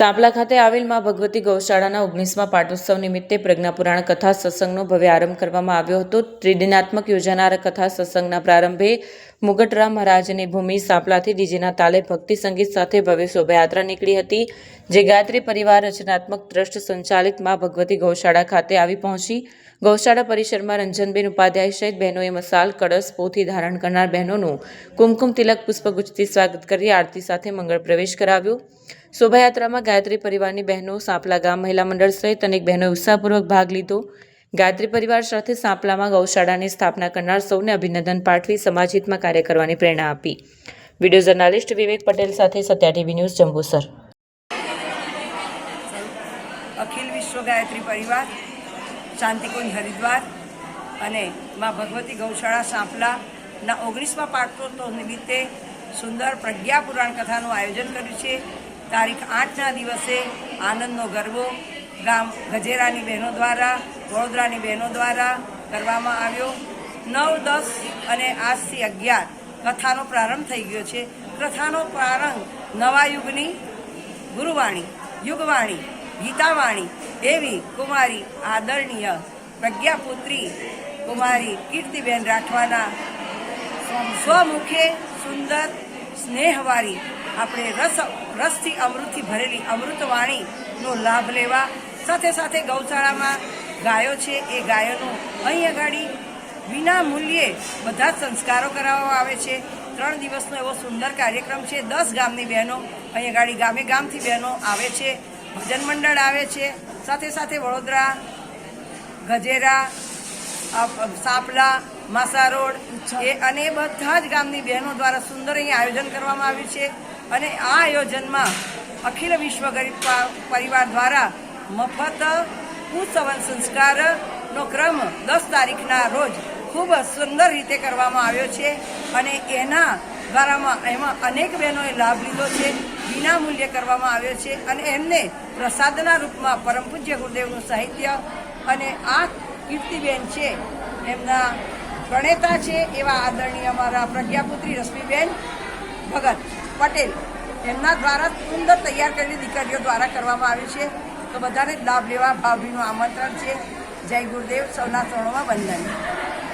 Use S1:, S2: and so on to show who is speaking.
S1: સાંપલા ખાતે આવેલમાં ભગવતી ગૌશાળાના ઓગણીસમાં પાટોત્સવ નિમિત્તે પ્રજ્ઞાપુરાણ કથા સત્સંગનો ભવ્ય આરંભ કરવામાં આવ્યો હતો. ત્રિદિનાત્મક યોજાનાર કથા સત્સંગના પ્રારંભે મુગટરામ મહારાજની ભૂમિ સાંપલાથી ડીજેના તાલે ભક્તિ સંગીત સાથે ભવ્ય શોભાયાત્રા નીકળી હતી, જે ગાયત્રી પરિવાર રચનાત્મક ટ્રસ્ટ સંચાલિતમાં ભગવતી ગૌશાળા ખાતે આવી પહોંચી. ગૌશાળા પરિસરમાં રંજનબેન ઉપાધ્યાય સહિત બહેનોએ મસાલ, કળશ, પોથી ધારણ કરનાર બહેનોનું કુમકુમ તિલક પુષ્પગુચ્છથી સ્વાગત કરી આરતી સાથે મંગળ પ્રવેશ કરાવ્યો. શોભાયાત્રામાં ગાયત્રી પરિવારની બહેનો સાંપલા ગામ મહિલા મંડળ સહિત અનેક બહેનોએ ઉત્સાહપૂર્વક ભાગ લીધો. ગાયત્રી પરિવાર સાથે સાંપલામાં ગૌશાળાની સ્થાપના કરનાર સૌને અભિનંદન પાઠવી સમાજહિતમાં કાર્ય કરવાની પ્રેરણા આપી. વીડિયો જર્નાલિસ્ટ વિવેક પટેલ સાથે સત્યા ટીવી ન્યૂઝ જંબુસર.
S2: અખિલ વિશ્વ ગાયત્રી પરિવાર, શાંતિકુંજ હરિદ્વાર અને માં ભગવતી ગૌશાળા સાંપલાના ઓગણીસમાં પાઠોત્સવ નિમિત્તે સુંદર પ્રજ્ઞા પુરાણ કથાનું આયોજન કર્યું છે. તારીખ આઠના દિવસે આનંદનો ગરબો ગામ ગજેરાની બહેનો દ્વારા, વડોદરાની બહેનો દ્વારા કરવામાં આવ્યો. નવ, દસ અને આજથી અગિયાર કથાનો પ્રારંભ થઈ ગયો છે. કથાનો પ્રારંભ નવા યુગની ગુરુવાણી, યુગવાણી, ગીતાવાણી એવી કુમારી આદરણીય પ્રજ્ઞાપુત્રી કુમારી કીર્તિબેન રાઠવાના સ્વમુખે સુંદર સ્નેહવાળી આપણે રસ રસથી અમૃતથી ભરેલી અમૃતવાણીનો લાભ લેવા સાથે સાથે ગૌશાળામાં ગાયો છે. એ ગાયોનું અહીં અગાડી વિના મૂલ્યે બધા જ સંસ્કારો કરાવવામાં આવે છે. ત્રણ દિવસનો એવો સુંદર કાર્યક્રમ છે. દસ ગામની બહેનો અહીં અગાડી ગામે ગામથી બહેનો આવે છે. ભજન મંડળ આવે છે. સાથે સાથે વડોદરા, ગજેરા સાપલા માસા રોડ એ અને બધા જ ગામની બહેનો દ્વારા સુંદર અહીં આયોજન કરવામાં આવ્યું છે. અને આ આયોજનમાં અખિલ વિશ્વ ગરીબ પરિવાર દ્વારા મફત ઉત્સવન સંસ્કારનો ક્રમ દસ તારીખના રોજ ખૂબ સુંદર રીતે કરવામાં આવ્યો છે અને એના દ્વારામાં એમાં અનેક બહેનોએ લાભ લીધો છે વિના મૂલ્યે કરવામાં આવ્યો છે અને એમને પ્રસાદના રૂપમાં પરમ પૂજ્ય ગુરુદેવનું સાહિત્ય અને આ કીર્તિબેન છે, એમના પ્રણેતા છે એવા આદરણીય અમારા પ્રજ્ઞાપુત્રી રશ્મિબેન ભગત. પટેલ એમના દ્વારા સુંદર તૈયાર કરેલી દીકરીઓ દ્વારા કરવામાં આવે છે. તો બધાને લાભ લેવા ભાવભીનું આમંત્રણ છે. જય ગુરુદેવ, સૌના ચરણોમાં વંદન.